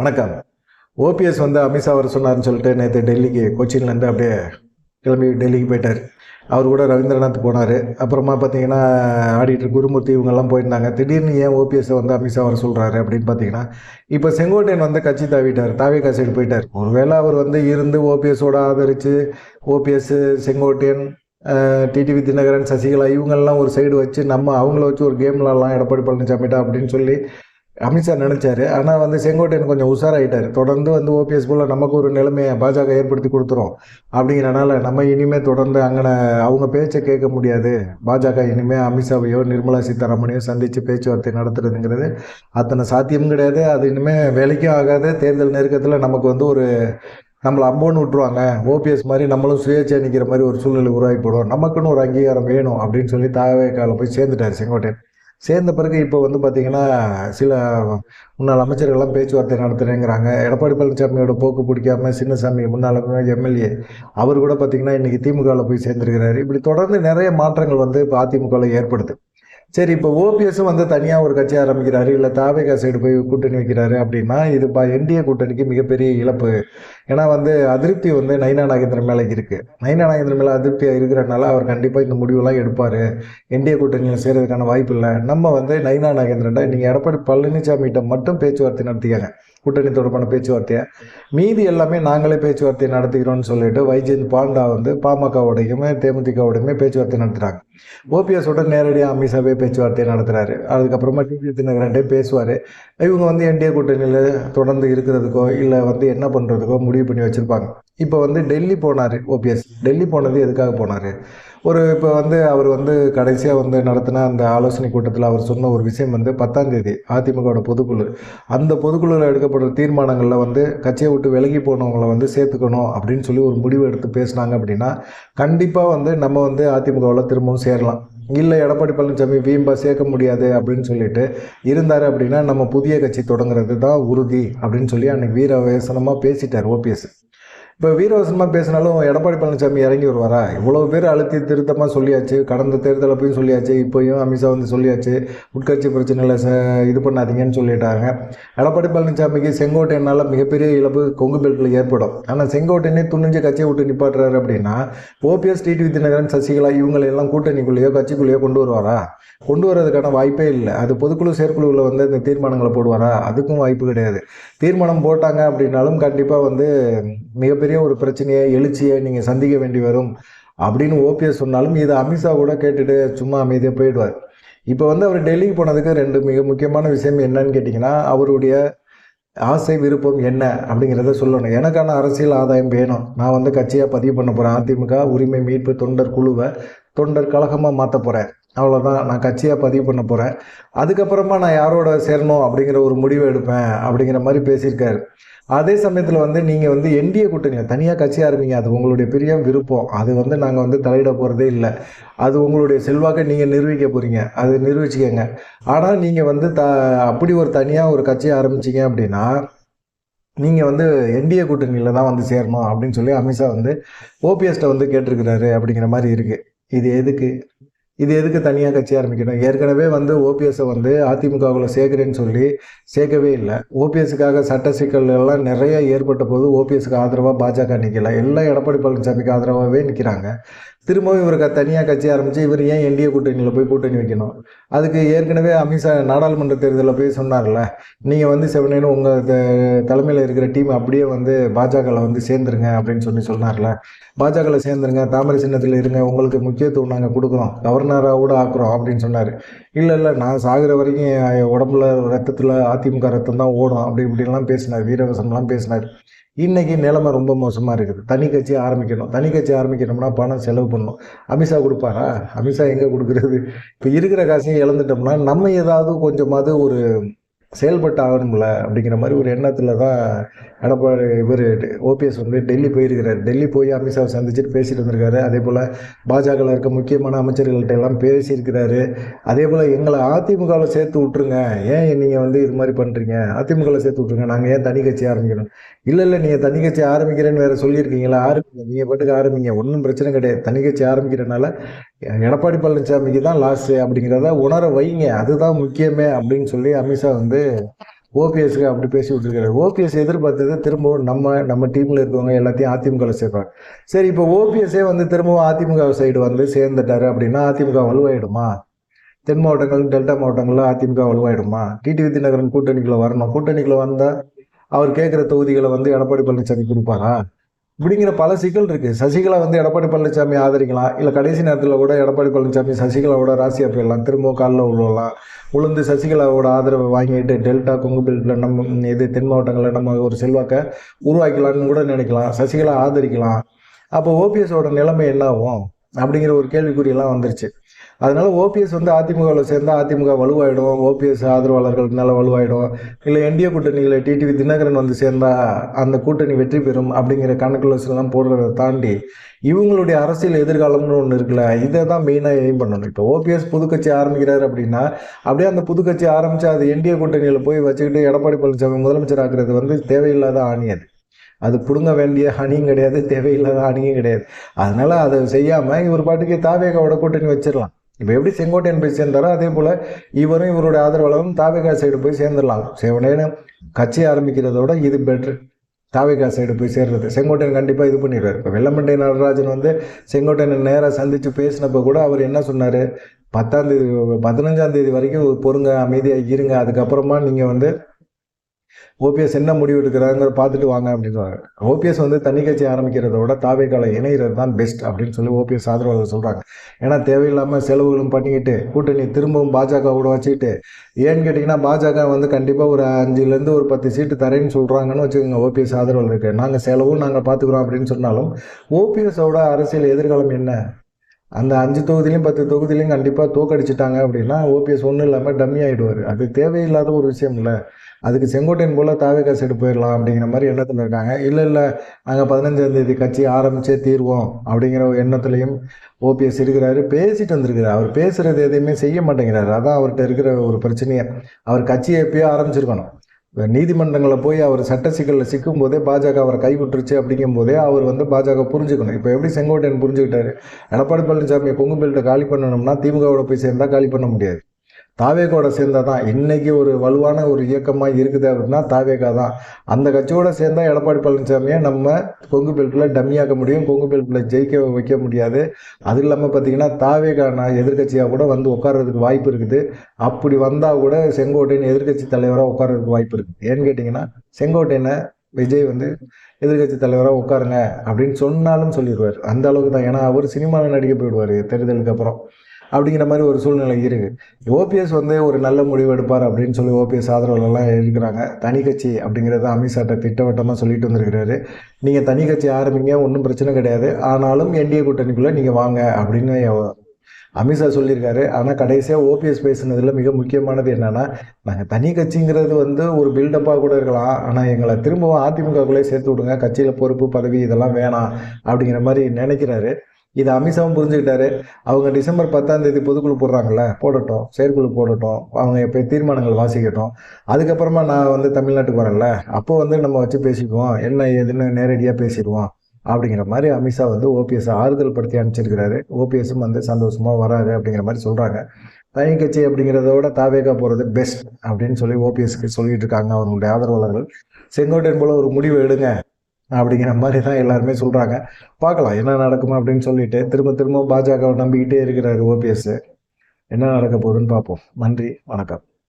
வணக்கம். ஓபிஎஸ் வந்து அமித்ஷா அவர் சொன்னார்னு சொல்லிட்டு நேற்று டெல்லிக்கு கொச்சின்லேருந்து அப்படியே கிளம்பி டெல்லிக்கு போயிட்டார். அவர் கூட ரவீந்திரநாத் போனார். அப்புறமா பார்த்தீங்கன்னா ஆடிட்டர் குருமூர்த்தி இவங்கெல்லாம் போயிருந்தாங்க. திடீர்னு ஏன் ஓபிஎஸ் வந்து அமித்ஷா அவர் சொல்கிறாரு அப்படின்னு பார்த்தீங்கன்னா இப்போ செங்கோட்டையன் வந்து கட்சி தாவிட்டார் தாவே சைடு போயிட்டார். ஒருவேளை அவர் வந்து இருந்து ஓபிஎஸோட ஆதரித்து ஓபிஎஸ் செங்கோட்டையன் டிடிவி தினகரன் சசிகலா இவங்கெல்லாம் ஒரு சைடு வச்சு நம்ம அவங்கள வச்சு ஒரு கேம் விளாட்லாம் எடப்பாடி பழனிசாமிட்டா அப்படின்னு சொல்லி அமித்ஷா நினச்சாரு. ஆனால் வந்து செங்கோட்டையன் கொஞ்சம் உஷாராயிட்டார். தொடர்ந்து வந்து ஓபிஎஸ் போல் நமக்கு ஒரு நிலைமையை பாஜக ஏற்படுத்தி கொடுத்துரும் அப்படிங்கிறனால நம்ம இனிமேல் தொடர்ந்து அங்கே அவங்க பேச்சை கேட்க முடியாது. பாஜக இனிமேல் அமித்ஷாவையோ நிர்மலா சீதாராமனையோ சந்தித்து பேச்சுவார்த்தை நடத்துறதுங்கிறது அத்தனை சாத்தியமும் கிடையாது. அது இனிமேல் வேலைக்கும் ஆகாது. தேர்தல் நெருக்கத்தில் நமக்கு வந்து ஒரு நம்மளை அம்போன்னு விட்டுருவாங்க. ஓபிஎஸ் மாதிரி நம்மளும் சுயேட்சை நிற்கிற மாதிரி ஒரு சூழ்நிலை உருவாகி போடும். நமக்குன்னு ஒரு அங்கீகாரம் வேணும் அப்படின்னு சொல்லி தாவே காலம் போய் சேர்ந்துட்டார் செங்கோட்டையன். சேர்ந்த பிறகு இப்போ வந்து பார்த்திங்கன்னா சில முன்னாள் அமைச்சர்கள்லாம் பேச்சுவார்த்தை நடத்துகிறேங்கிறாங்க எடப்பாடி பழனிசாமியோட போக்கு பிடிக்காம சின்னசாமி முன்னாள் எம்எல்ஏ அவர் கூட பார்த்திங்கன்னா இன்றைக்கி திமுகவில் போய் சேர்ந்துருக்கிறாரு. இப்படி தொடர்ந்து நிறைய மாற்றங்கள் வந்து இப்போ அதிமுகவில் ஏற்படுது. சரி இப்போ ஓபிஎஸும் வந்து தனியாக ஒரு கட்சி ஆரம்பிக்கிறாரு. இல்லை தாவேகா சைடு போய் கூட்டணி வைக்கிறாரு அப்படின்னா இது பா என்டிஏ கூட்டணிக்கு மிகப்பெரிய இழப்பு. ஏன்னா வந்து அதிருப்தி வந்து நைனா நாகேந்திரன் மேலே இருக்குது நைனா நாகேந்திரன் மேலே அதிருப்தியாக இருக்கிறனால அவர் கண்டிப்பாக இந்த முடிவெல்லாம் எடுப்பார். என்டிஏ கூட்டணியில் சேர்கிறதுக்கான வாய்ப்பு இல்லை. நம்ம வந்து நைனா நாகேந்திரன்ட்ட நீங்கள் எடப்பாடி பழனிசாமிகிட்ட மட்டும் பேச்சுவார்த்தை நடத்திக்காங்க கூட்டணி தொடர்பான பேச்சுவார்த்தையை. மீதி எல்லாமே நாங்களே பேச்சுவார்த்தை நடத்துகிறோம்னு சொல்லிட்டு வைஜெயந்த் பாண்டா வந்து பாமகவோடையுமே தேமுதிகவோடையுமே பேச்சுவார்த்தை நடத்துகிறாங்க ஓபிஎஸோட நேரடியாக அமித்ஷாவே பேச்சுவார்த்தை நடத்துகிறாரு அதுக்கப்புறமா டிவி தினகரன்ட்டே பேசுவார். இவங்க வந்து என்டிஏ கூட்டணியில் தொடர்ந்து இருக்கிறதுக்கோ இல்லை வந்து என்ன பண்ணுறதுக்கோ முடிவு பண்ணி வச்சுருப்பாங்க. இப்போ வந்து டெல்லி போனார் ஓபிஎஸ் டெல்லி போனது எதுக்காக போனார்? ஒரு இப்போ வந்து அவர் வந்து கடைசியாக வந்து நடத்தின அந்த ஆலோசனை கூட்டத்தில் அவர் சொன்ன ஒரு விஷயம் வந்து பத்தாம் தேதி அதிமுகவோட பொதுக்குழு. அந்த பொதுக்குழுவில் எடுக்கப்படுற தீர்மானங்களில் வந்து கட்சியை விட்டு விலகி போனவங்களை வந்து சேர்த்துக்கணும் அப்படின்னு சொல்லி ஒரு முடிவு எடுத்து பேசினாங்க அப்படின்னா கண்டிப்பாக வந்து நம்ம வந்து அதிமுகவில் திரும்பவும் சேரலாம். இல்லை எடப்பாடி பழனிசாமி வீம்பா சேர்க்க முடியாது அப்படின்னு சொல்லிட்டு இருந்தார் அப்படின்னா நம்ம புதிய கட்சி தொடங்குறது தான் உறுதி அப்படின்னு சொல்லி அன்னைக்கு வீரவேசனமாக பேசிட்டார் ஓபிஎஸ். இப்போ வீரவசனமாக பேசினாலும் எடப்பாடி பழனிசாமி இறங்கி வருவாரா? இவ்வளோ பேர் அழுத்தி திருத்தமாக சொல்லியாச்சு கடந்த தேர்தல் போய் சொல்லியாச்சு இப்போயும் அமித்ஷா வந்து சொல்லியாச்சு உட்கட்சி பிரச்சனையில் ச இது பண்ணாதீங்கன்னு சொல்லிட்டாங்க. எடப்பாடி பழனிசாமிக்கு செங்கோட்டையனால் மிகப்பெரிய இழப்பு கொங்கு பெல்ட்டில் ஏற்படும். ஆனால் செங்கோட்டையனே துணிஞ்சு கட்சியை விட்டு நிப்பாட்டுறாரு அப்படின்னா ஓபிஎஸ் டிடிவி தினகரன் சசிகலா இவங்களையெல்லாம் கூட்டணிக்குள்ளேயோ கட்சிக்குள்ளேயோ கொண்டு வருவாரா? கொண்டு வரதுக்கான வாய்ப்பே இல்லை. அது பொதுக்குழு செயற்குழுவில் வந்து இந்த தீர்மானங்களை போடுவாரா? அதுக்கும் வாய்ப்பு கிடையாது. தீர்மானம் போட்டாங்க அப்படின்னாலும் கண்டிப்பாக வந்து மிகப்பெரிய ஒரு பிரச்சனையை எழுச்சியை நீங்கள் சந்திக்க வேண்டி வரும் அப்படின்னு ஓபிஎஸ் சொன்னாலும் இதை அமித்ஷா கூட கேட்டுட்டு சும்மா அமைதியாக போயிடுவார். இப்போ வந்து அவர் டெல்லிக்கு போனதுக்கு ரெண்டு மிக முக்கியமான விஷயம் என்னன்னு கேட்டிங்கன்னா அவருடைய ஆசை விருப்பம் என்ன அப்படிங்கிறத சொல்லணும். எனக்கான அரசியல் ஆதாயம் வேணும். நான் வந்து கட்சியாக பதிவு பண்ண போகிறேன் அதிமுக உரிமை மீட்பு தொண்டர் குழுவை தொண்டர் கழகமாக மாற்ற போகிறேன் அவ்வளோதான் நான் கட்சியாக பதிவு பண்ண போகிறேன் அதுக்கப்புறமா நான் யாரோட சேரணும் அப்படிங்கிற ஒரு முடிவு எடுப்பேன் அப்படிங்கிற மாதிரி பேசியிருக்காரு. அதே சமயத்தில் வந்து நீங்கள் வந்து என்டிஏ கூட்டணியில் தனியாக கட்சி ஆரம்பிங்க அது உங்களுடைய பெரிய விருப்பம். அது வந்து நாங்கள் வந்து தலையிட போகிறதே இல்லை. அது உங்களுடைய செல்வாக்கை நீங்கள் நிரூபிக்க போகிறீங்க அது நிரூபிச்சிக்கங்க ஆனால் நீங்கள் வந்து த அப்படி ஒரு தனியாக ஒரு கட்சியை ஆரம்பிச்சிங்க அப்படின்னா நீங்கள் வந்து என்டிஏ கூட்டணியில் தான் வந்து சேரணும் அப்படின்னு சொல்லி அமித்ஷா வந்து ஓபிஎஸ்ட்டை வந்து கேட்டிருக்கிறாரு அப்படிங்கிற மாதிரி இருக்குது இது எதுக்கு? இது எதுக்கு தனியாக கட்சி ஆரம்பிக்கணும்? ஏற்கனவே வந்து ஓபிஎஸ்ஸை வந்து அதிமுகவில் சேர்க்குறேன்னு சொல்லி சேர்க்கவே இல்லை. ஓபிஎஸ்க்காக சட்ட சிக்கல் எல்லாம் நிறைய ஏற்பட்ட போது ஓபிஎஸ்க்கு ஆதரவாக பாஜக நிற்கல எல்லாம் எடப்பாடி பழனிசாமிக்கு ஆதரவாகவே நிற்கிறாங்க திரும்பவும் இவருக்கு தனியாக கட்சி ஆரம்பித்து இவர் ஏன் என்டிஏ கூட்டணியில் போய் கூட்டணி வைக்கணும்? அதுக்கு ஏற்கனவே அமித்ஷா நாடாளுமன்ற தேர்தலில் போய் சொன்னார்ல நீங்கள் வந்து செவனேன்னு உங்கள் தலைமையில் இருக்கிற டீம் அப்படியே வந்து பாஜகவில் வந்து சேர்ந்துருங்க அப்படின்னு சொல்லி சொன்னார்ல. பாஜகவில் சேர்ந்துருங்க தாமரை சின்னத்தில் இருங்க உங்களுக்கு முக்கியத்துவம் நாங்கள் கொடுக்குறோம் கவர்னராக கூட ஆக்குறோம் அப்படின்னு சொன்னார். இல்லை இல்லை நான் சாகிற வரைக்கும் உடம்புல ரத்தத்தில் அதிமுக ரத்தம் தான் ஓடும் அப்படி இப்படிலாம் பேசினார் வீரவசனம்லாம் பேசினார். இன்றைக்கி நிலைமை ரொம்ப மோசமாக இருக்குது. தனி கட்சி ஆரம்பிக்கணும். தனி கட்சி ஆரம்பிக்கணும்னா பணம் செலவு பண்ணணும். அமித்ஷா கொடுப்பாரா? அமித்ஷா எங்கே கொடுக்குறது? இப்போ இருக்கிற காசையும் இழந்துட்டோம்னா நம்ம ஏதாவது கொஞ்சமாவது ஒரு செயல்பட்டு ஆகணும்ல அப்படிங்கிற மாதிரி ஒரு எண்ணத்தில் தான் எடப்பாடி இவர் ஓபிஎஸ் வந்து டெல்லி போயிருக்கிறார். டெல்லி போய் அமித்ஷாவை சந்திச்சுட்டு பேசிட்டு வந்திருக்காரு. அதே போல் பாஜகவில் இருக்க முக்கியமான அமைச்சர்கள்ட்ட எல்லாம் பேசியிருக்கிறாரு. அதே போல் எங்களை அதிமுகவில் சேர்த்து விட்ருங்க ஏன் நீங்கள் வந்து இது மாதிரி பண்ணுறீங்க அதிமுகவில் சேர்த்து விட்ருங்க நாங்கள் ஏன் தனி கட்சி ஆரம்பிக்கணும்? இல்லை இல்லை நீங்கள் தனி கட்சி ஆரம்பிக்கிறேன்னு வேறு சொல்லியிருக்கீங்களா? ஆரம்பிங்க. நீங்கள் பாட்டுக்கு ஆரம்பிங்க. ஒன்றும் பிரச்சனை கிடையாது. தனி கட்சி ஆரம்பிக்கிறனால எடப்பாடி பழனிசாமிக்கு தான் லாஸ்ட்டு அப்படிங்கிறத உணர வைங்க. அதுதான் முக்கியமே அப்படின்னு சொல்லி அமித்ஷா வந்து ஓபிஎஸ்க்கு அப்படி பேசி விட்டுருக்காரு. ஓபிஎஸ் எதிர்பார்த்தது திரும்பவும் நம்ம நம்ம டீமில் இருக்கவங்க எல்லாத்தையும் அதிமுகவில் சேர்ப்பாங்க. சரி இப்போ ஓபிஎஸ்ஸே வந்து திரும்பவும் அதிமுக சைடு வந்து சேர்ந்துட்டாரு அப்படின்னா அதிமுக வலுவாயிடுமா? தென் மாவட்டங்கள் டெல்டா மாவட்டங்களில் அதிமுக வலுவாயிடுமா? டிடிவி தினகரன் கூட்டணிக்குள்ளே வரணும். கூட்டணிக்குள்ளே வந்தால் அவர் கேட்குற தொகுதிகளை வந்து எடப்பாடி பழனிசாமி கொடுப்பாரா? இப்படிங்கிற பல சிக்கல் இருக்கு. சசிகலா வந்து எடப்பாடி பழனிசாமி ஆதரிக்கலாம். இல்லை கடைசி நேரத்தில் கூட எடப்பாடி பழனிசாமி சசிகலாவோட ராசியாக போயிடலாம் திரும்ப காலில் விழுவலாம் உளுந்து சசிகலாவோட ஆதரவை வாங்கிட்டு டெல்டா கொங்கு பெல்ட்டில் நம்ம இது தென் மாவட்டங்களில் நம்ம ஒரு செல்வாக்கை உருவாக்கலாம்னு கூட நினைக்கலாம். சசிகலா ஆதரிக்கலாம். அப்போ ஓபிஎஸோட நிலைமை என்ன ஆகும்? அப்படிங்கிற ஒரு கேள்விக்குறியெல்லாம் வந்துருச்சு. அதனால ஓபிஎஸ் வந்து அதிமுகவில் சேர்ந்தா அதிமுக வலுவாயிடும் ஓபிஎஸ் ஆதரவாளர்கள்னால வலுவாயிடும் இல்லை என்டிஏ கூட்டணியில் டிடிவி தினகரன் வந்து சேர்ந்தா அந்த கூட்டணி வெற்றி பெறும் அப்படிங்கிற கணக்குலலாம் போடுறதை தாண்டி இவங்களுடைய அரசியல் எதிர்காலம்னு ஒன்று இருக்குல்ல இதை தான் மெயினாக எய்ம் பண்ணணும். இப்போ ஓபிஎஸ் புதுக்கட்சி ஆரம்பிக்கிறார் அப்படின்னா அப்படியே அந்த புதுக்கட்சி ஆரம்பித்து அது என்டிஏ கூட்டணியில் போய் வச்சுக்கிட்டு எடப்பாடி பழனிசாமி முதலமைச்சர் ஆக்குறது வந்து தேவையில்லாத ஆணி அது பிடுங்க வேண்டிய அணியும் கிடையாது தேவையில்லாத அணியும் கிடையாது. அதனால் அதை செய்யாமல் இவர் பாட்டுக்கு தாவேகாவோட கூட்டணி வச்சிடலாம். இப்போ எப்படி செங்கோட்டையன் போய் சேர்ந்தாரோ அதே போல் இவரும் இவருடைய ஆதரவாளரும் தாவேகா சைடு போய் சேர்ந்துடலாம். செவனேன்னு கட்சி ஆரம்பிக்கிறதோட இது பெட்ரு தாவேகா சைடு போய் சேர்றது. செங்கோட்டையன் கண்டிப்பாக இது பண்ணிடுவார். இப்போ வெள்ளமண்டை நடராஜன் வந்து செங்கோட்டையனை நேராக சந்தித்து பேசினப்போ கூட அவர் என்ன சொன்னார்? பத்தாம் தேதி பதினஞ்சாம் தேதி வரைக்கும் பொறுங்க அமைதியாக இருங்க. அதுக்கப்புறமா நீங்கள் வந்து ஓபிஎஸ் என்ன முடிவு எடுக்கிறாங்கிற பார்த்துட்டு வாங்க அப்படின்னு சொல்கிறாங்க ஓபிஎஸ் வந்து தனி கட்சி ஆரம்பிக்கிறத விட தாவேக்கால இணைகிறது தான் பெஸ்ட் அப்படின்னு சொல்லி ஓபிஎஸ் ஆதரவாளர் சொல்கிறாங்க ஏன்னா தேவையில்லாமல் செலவுகளும் பண்ணிக்கிட்டு கூட்டணி திரும்பவும் பாஜகவோட வச்சுக்கிட்டு ஏன்னு கேட்டிங்கன்னா பாஜக வந்து கண்டிப்பாக ஒரு அஞ்சுலேருந்து ஒரு பத்து சீட்டு தரேன்னு சொல்கிறாங்கன்னு வச்சுக்கோங்க ஓபிஎஸ் ஆதரவாளருக்கு நாங்கள் செலவும் நாங்கள் பார்த்துக்குறோம் அப்படின்னு சொன்னாலும் ஓபிஎஸோட அரசியல் எதிர்காலம் என்ன? அந்த அஞ்சு தொகுதியிலையும் பத்து தொகுதியிலையும் கண்டிப்பாக தோக்கடிச்சிட்டாங்க அப்படின்னா ஓபிஎஸ் ஒன்றும் இல்லாமல் டம்மி ஆகிடுவார் அது தேவையில்லாத ஒரு விஷயம் இல்லை அதுக்கு செங்கோட்டையன் போல் தாவேக்கா சைடு போயிடலாம் அப்படிங்கிற மாதிரி எண்ணத்தில் இருக்காங்க. இல்லை இல்லை நாங்கள் பதினஞ்சாந்தேதி கட்சி ஆரம்பித்தே தீர்வோம் அப்படிங்கிற ஒரு எண்ணத்துலையும் ஓபிஎஸ் இருக்கிறாரு. பேசிட்டு வந்திருக்கிறார். அவர் பேசுகிறது எதையுமே செய்ய மாட்டேங்கிறாரு. அதான் அவர்கிட்ட இருக்கிற ஒரு பிரச்சனையை. அவர் கட்சியை எப்பயோ ஆரம்பிச்சிருக்கணும். நீதிமன்றங்களில் போய் அவர் சட்ட சிக்கலில் சிக்கும் போதே பாஜக அவரை கைவிட்டுருச்சு அப்படிங்கும் போதே அவர் வந்து பாஜக புரிஞ்சுக்கணும். இப்போ எப்படி செங்கோட்டையன் புரிஞ்சுக்கிட்டாரு? எடப்பாடி பழனிசாமி கொங்கு பெல்ட்டை காலி பண்ணணும்னா திமுகவோட போய் சேர்ந்தால் காலி பண்ண முடியாது. தாவேகோட சேர்ந்தா தான் இன்றைக்கி ஒரு வலுவான ஒரு இயக்கமாக இருக்குது அப்படின்னா தாவேகா தான். அந்த கட்சியோட சேர்ந்தா எடப்பாடி பழனிசாமியை நம்ம கொங்கு பெல்ட்டில் டம்மியாக்க முடியும் கொங்கு பெல்ட்டில் ஜெயிக்க வைக்க முடியாது. அது இல்லாமல் பார்த்தீங்கன்னா தாவேகான எதிர்கட்சியாக கூட வந்து உட்கார்றதுக்கு வாய்ப்பு இருக்குது. அப்படி வந்தால் கூட செங்கோட்டையின் எதிர்கட்சி தலைவராக உட்கார்றதுக்கு வாய்ப்பு இருக்குது. ஏன்னு கேட்டிங்கன்னா செங்கோட்டையனை விஜய் வந்து எதிர்கட்சி தலைவராக உட்காருங்க அப்படின்னு சொன்னாலும் சொல்லிடுவார். அந்த அளவுக்கு தான். ஏன்னா அவர் சினிமாவில் நடிக்க போயிடுவார் தேர்தலுக்கு அப்புறம். அப்படிங்கிற மாதிரி ஒரு சூழ்நிலை இருக்குது ஓபிஎஸ் வந்து ஒரு நல்ல முடிவு எடுப்பார் அப்படின்னு சொல்லி ஓபிஎஸ் ஆதரவுலலாம் இருக்கிறாங்க தனி கட்சி அப்படிங்கிறத அமித்ஷாட்ட திட்டவட்டமாக சொல்லிட்டு வந்திருக்கிறாரு. நீங்கள் தனி கட்சி ஆரம்பிங்க ஒன்றும் பிரச்சனை கிடையாது. ஆனாலும் என்டிஏ கூட்டணிக்குள்ளே நீங்கள் வாங்க அப்படின்னு அமித்ஷா சொல்லியிருக்காரு. ஆனால் கடைசியாக ஓபிஎஸ் பேசுனதில் மிக முக்கியமானது என்னென்னா நாங்கள் தனி கட்சிங்கிறது வந்து ஒரு பில்டப்பாக கூட இருக்கலாம். ஆனால் எங்களை திரும்பவும் அதிமுகக்குள்ளே சேர்த்து விடுங்க. கட்சியில் பொறுப்பு பதவி இதெல்லாம் வேணாம் அப்படிங்கிற மாதிரி நினைக்கிறாரு. இதை அமித்ஷாவும் புரிஞ்சுக்கிட்டாரு. அவங்க டிசம்பர் பத்தாம் தேதி பொதுக்குழு போடுறாங்கல்ல போடட்டும் செயற்குழு போடட்டும் அவங்க எப்போ தீர்மானங்கள் வாசிக்கட்டும். அதுக்கப்புறமா நான் வந்து தமிழ்நாட்டுக்கு வரேன்ல அப்போ வந்து நம்ம வச்சு பேசிக்குவோம். என்ன ஏதுன்னு நேரடியாக பேசிடுவோம். அப்படிங்கிற மாதிரி அமித்ஷா வந்து ஓபிஎஸ் ஆறுதல் படுத்தி அனுப்பிச்சிருக்கிறாரு. ஓபிஎஸும் வந்து சந்தோஷமாக வராரு அப்படிங்கிற மாதிரி சொல்கிறாங்க தனி கட்சி அப்படிங்கிறத விட தாவேகா போகிறது பெஸ்ட் அப்படின்னு சொல்லி ஓபிஎஸ்க்கு சொல்லிட்டு இருக்காங்க அவங்களுடைய ஆதரவாளர்கள். செங்கோட்டையன் போல ஒரு முடிவு எடுங்க. அப்படிங்கிற மாதிரி தான் எல்லாருமே சொல்கிறாங்க பார்க்கலாம் என்ன நடக்கும் அப்படின்னு சொல்லிட்டு திரும்ப திரும்ப பாஜகவை நம்பிக்கிட்டே இருக்கிறாரு ஓபிஎஸ் என்ன நடக்க போகுதுன்னு பார்ப்போம். நன்றி வணக்கம்.